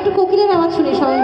একটু কোকিলের আওয়াজ শুনি সবাই